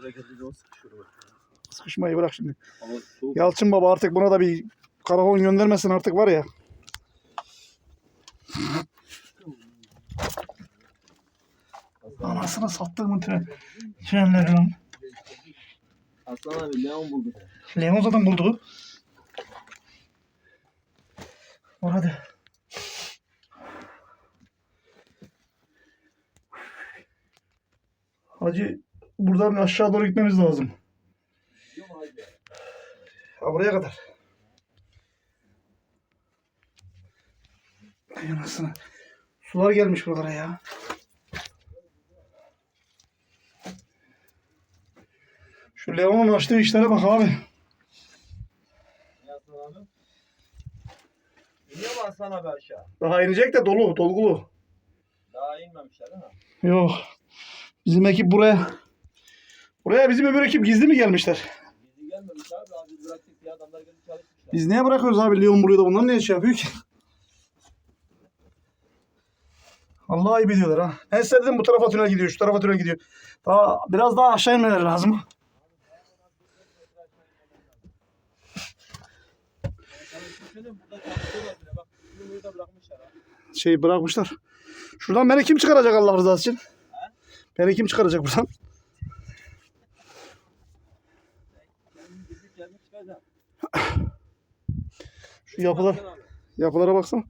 buraya geldiği zaman sıkışıyor bak. Sıkışmayı bırak şimdi. Ama soğuk. Yalçın baba artık buna da bir karavan göndermesin artık var ya. Anasını sattığımın tren, trenleri lan. Aslan abi Leon buldu. Leon zaten buldu. Hadi. Hacı buradan aşağı doğru gitmemiz lazım. Ha buraya kadar. Ay anasını. Sular gelmiş buralara ya. Şu Leon'un açtığı işlere bak abi. İniyor mu Aslan abi aşağı? Daha inecek de dolu, dolgulu. Daha inmemişler değil mi? Yok. Bizim ekip buraya. Buraya bizim öbür ekip gizli mi gelmişler? Bizi gelmemiş abi. Abi bıraktık diye adamlar gelip çalışmışlar. Biz niye bırakıyoruz abi Leon buraya da bunlar ne şey yapıyor ki? Allah ayıp ediyorlar ha. Neyse dedim bu tarafa tünel gidiyor, şu tarafa tünel gidiyor. Daha biraz daha aşağı inmeleri lazım. Şey bırakmışlar. Şuradan beni kim çıkaracak Allah rızası için? Beni kim çıkaracak buradan? Kendini gizli kendini çıkacak. Şu yapılar, yapılara baksana.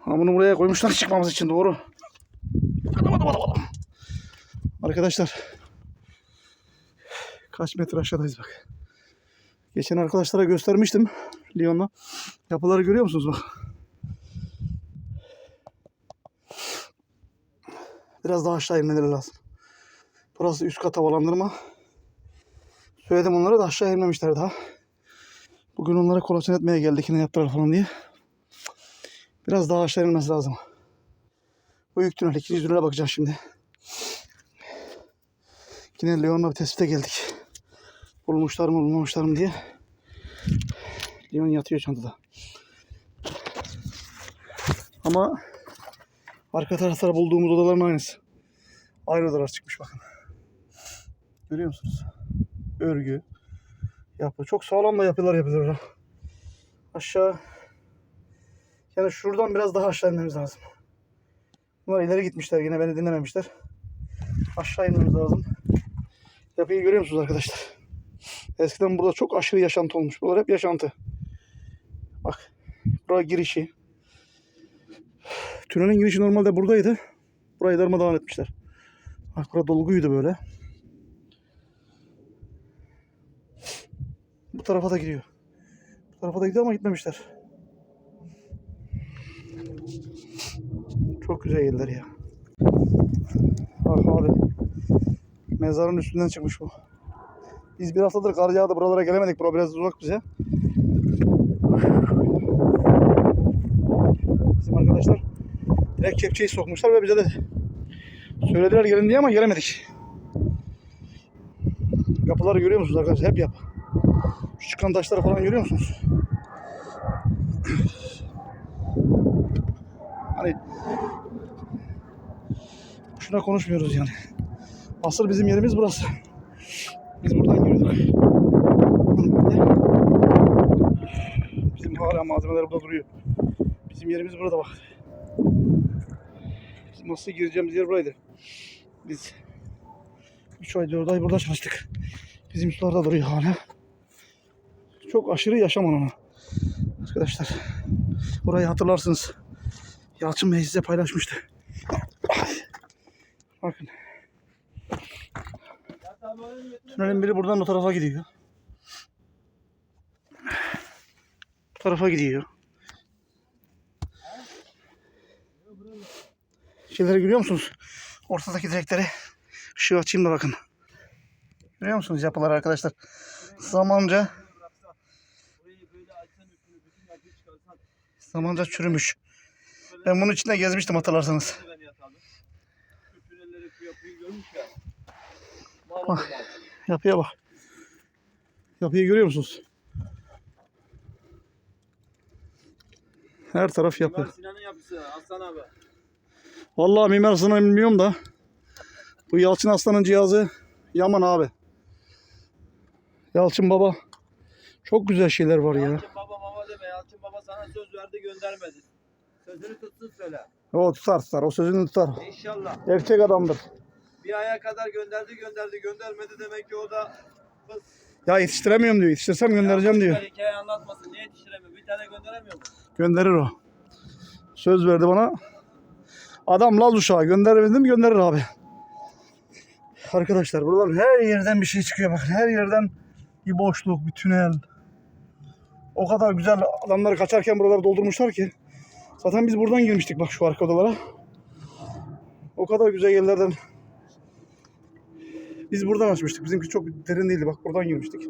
Ha bunu buraya koymuşlar çıkmamız için doğru. Arkadaşlar. Kaç metre aşağıdayız bak. Geçen arkadaşlara göstermiştim. Lyon'la. Yapıları görüyor musunuz bak. Biraz daha aşağı inmeleri lazım. Burası üst kat havalandırma. Söyledim onlara da aşağı inmemişler daha. Bugün onlara kolasyon etmeye geldik yine yaptılar falan diye. Biraz daha aşağı inmesi lazım. Büyük tünel, ikinci tünele bakacağız şimdi. Yine Leon'la bir tespite geldik. Bulmuşlar mı bulmamışlar mı diye. Leon yatıyor çantada. Ama arka tarafta bulduğumuz odaların aynısı. Aynı odalar çıkmış bakın. Görüyor musunuz? Örgü. Yapı. Çok sağlam da yapılar yapıyorlar. ha. Aşağı yani şuradan biraz daha aşağı inmemiz lazım. Bunlar ileri gitmişler yine beni dinlememişler. Aşağı inmemiz lazım. Yapıyı görüyor musunuz arkadaşlar? Eskiden burada çok aşırı yaşantı olmuş. Buralar hep yaşantı. Bak. Buraya girişi. Tünelin girişi normalde buradaydı. Burayı darmadağın etmişler. Bak burada dolguydu böyle. Tarafa da gidiyor. Bu tarafa da gidiyor ama gitmemişler. Çok güzel yerler ya. Bak abi. Mezarın üstünden çıkmış bu. Biz bir haftadır kar yağdı buralara gelemedik. Bura biraz uzak bize. Bizim arkadaşlar direkt kepçeyi sokmuşlar ve bize de söylediler gelin diye ama gelemedik. Kapıları görüyor musunuz arkadaşlar? Hep yapı. Şu çıkan taşları falan görüyor musunuz? Hani şuna konuşmuyoruz yani. Asıl bizim yerimiz burası. Biz buradan giriyorduk. Bizim hala malzemeler burada duruyor. Bizim yerimiz burada bak. Bizim nasıl gireceğimiz yer buraydı. Biz 3 ay 4 ay burada çalıştık. Bizim sularda duruyor hala. Çok aşırı yaşam alanı. Arkadaşlar burayı hatırlarsınız. Yalçın Bey size paylaşmıştı. Bakın tünelin biri buradan o tarafa gidiyor. Bu tarafa gidiyor. Şeyleri görüyor musunuz? Ortadaki direkleri. Işığı açayım da bakın. Görüyor musunuz yapıları arkadaşlar? Zamanca Bıraksa, Burayı böyle açsan üstünü bütün yapıyı çıkarsan. Zamanca çürümüş. Ben bunun içinde gezmiştim hatırlarsanız. Ya. Bak. Yapıya bak. Yapıyı görüyor musunuz? Her taraf yapı. Mimar Sinan'ın yapısı Aslan abi. Vallahi Mimar Sinan'ı bilmiyorum da bu Yalçın Aslan'ın cihazı Yaman abi. Yalçın baba. Çok güzel şeyler var ya. Yalçın baba deme. Yalçın baba sana söz verdi göndermedi. Sözünü tutsun söyle. O tutar tutar. O sözünü tutar. İnşallah. Erkek adamdır. Bir aya kadar gönderdi gönderdi göndermedi demek ki o da fıs. Ya yetiştiremiyorum diyor. Yetiştirsem göndereceğim diyor. Hikaye anlatmasın. Niye yetiştiremiyor? Bir tane gönderemiyor mu? Gönderir o. Söz verdi bana. Adam Laz uşağı gönderemedim gönderir abi. Arkadaşlar buralar her yerden bir şey çıkıyor bakın. Her yerden bir boşluk, bir tünel. O kadar güzel adamları kaçarken buraları doldurmuşlar ki. Zaten biz buradan girmiştik bak şu arka odalara. O kadar güzel yerlerden. Biz buradan açmıştık. Bizimki çok derin değildi. Bak buradan girmiştik.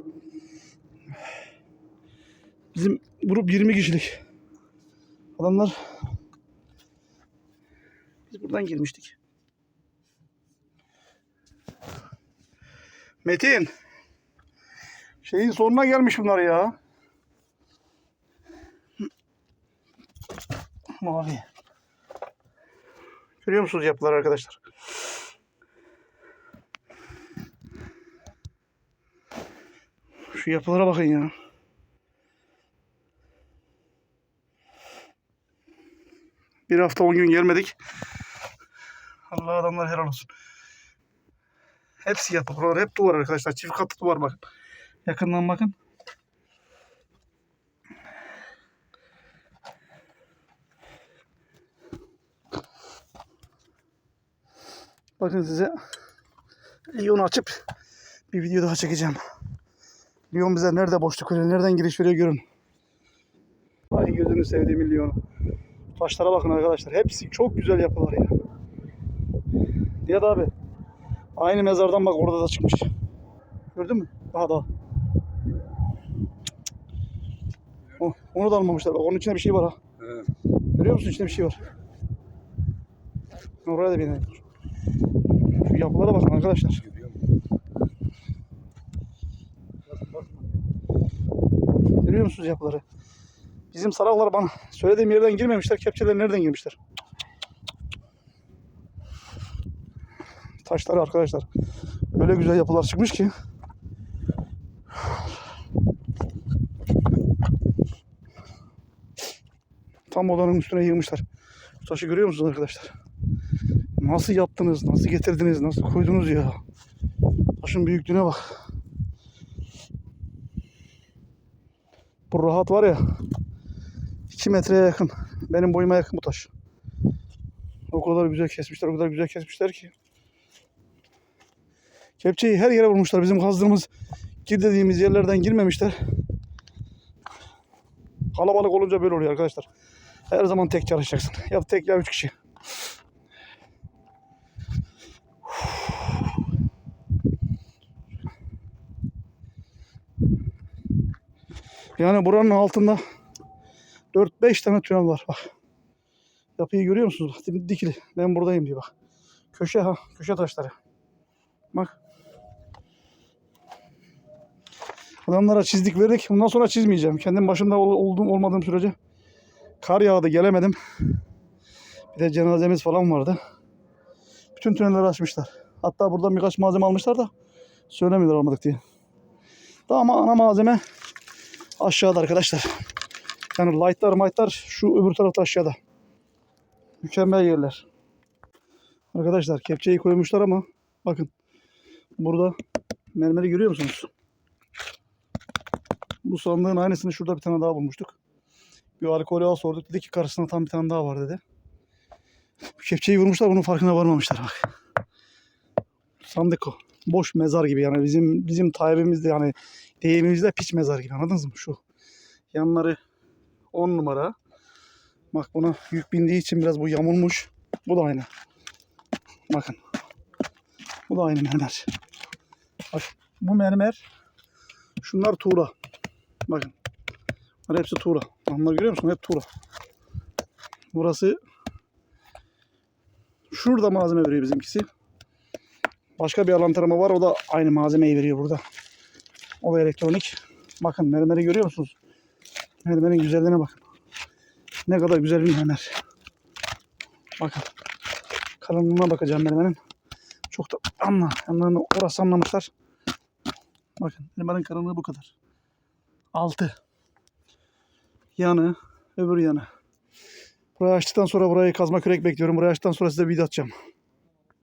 Bizim grup 20 kişilik. Adamlar biz buradan girmiştik. Metin. Şeyin sonuna gelmiş bunlar ya. Mavi. Görüyor musunuz yapılar arkadaşlar? Şu yapılara bakın ya. Bir hafta on gün gelmedik. Allah adamlar helal olsun. Hepsi yapı. Buralar hep duvar arkadaşlar. Çift katlı duvar bakın. Yakından bakın. Bakın size Lyon'u açıp bir video daha çekeceğim. Lyon bize nerede boşluk veriyor, nereden giriş veriyor görün. Ay gözünü sevdiğim Lyon'u. Taşlara bakın arkadaşlar. Hepsi çok güzel yapılar ya. Nihat abi. Aynı mezardan bak orada da çıkmış. Gördün mü? Daha daha. O, onu da almamışlar. Bak onun içinde bir şey var ha. Evet. Görüyor musun? İçinde bir şey var. Oraya da bir inelim. Şu yapılara bakın arkadaşlar. Görüyor musun? Görüyor musunuz yapıları? Bizim saraklar bana söylediğim yerden girmemişler. Kepçeler nereden girmişler? Taşları arkadaşlar. Öyle güzel yapılar çıkmış ki. Tam odanın üstüne yığmışlar. Bu taşı görüyor musunuz arkadaşlar? Nasıl yaptınız? Nasıl getirdiniz? Nasıl koydunuz ya? Taşın büyüklüğüne bak. Bu rahat var ya 2 metreye yakın. Benim boyuma yakın bu taş. O kadar güzel kesmişler, o kadar güzel kesmişler ki. Kepçeyi her yere vurmuşlar. Bizim kazdığımız gir dediğimiz yerlerden girmemişler. Kalabalık olunca böyle oluyor arkadaşlar. Her zaman tek çalışacaksın. Ya tek ya üç kişi. Yani buranın altında 4-5 tane tünel var bak. Yapıyı görüyor musunuz? Dikili. Ben buradayım diyor bak. Köşe ha. Köşe taşları. Bak. Adamlara çizdik verdik. Bundan sonra çizmeyeceğim. Kendim başında ol- olduğum olmadığım sürece. Kar yağdı gelemedim. Bir de cenazemiz falan vardı. Bütün tünelleri açmışlar. Hatta buradan birkaç malzeme almışlar da söylemiyorlar almadık diye. Daha ama ana malzeme aşağıda arkadaşlar. Yani lightlar mightlar şu öbür tarafta aşağıda. Mükemmel yerler. Arkadaşlar kepçeyi koymuşlar ama bakın burada mermeri görüyor musunuz? Bu sandığın aynısını şurada bir tane daha bulmuştuk. Bir alkolü al sorduk. Dedi ki karşısında tam bir tane daha var dedi. Kepçeyi vurmuşlar bunun farkına varmamışlar bak. Sandık o. Boş mezar gibi yani bizim bizim taybimizde yani deyimimizde piç mezar gibi anladınız mı şu? Yanları 10 numara. Bak buna yük bindiği için biraz bu yamulmuş. Bu da aynı. Bakın. Bu da aynı mermer. Bak bu mermer. Şunlar tuğla. Bakın. Bunlar hepsi tuğla. Bunlar görüyor musun? Hep tuğla. Burası şurada malzeme veriyor bizimkisi. Başka bir alan tarama var. O da aynı malzemeyi veriyor burada. O da elektronik. Bakın mermeri görüyor musunuz? Mermerin güzelliğine bakın. Ne kadar güzel bir mermer. Bakın. Kalınlığına bakacağım mermerin. Çok da anla. Yanlarını orası anlamışlar. Bakın elmanın kalınlığı bu kadar. 6. Yanı, öbür yanı. Burayı açtıktan sonra burayı kazma kürek bekliyorum. Burayı açtıktan sonra size video atacağım.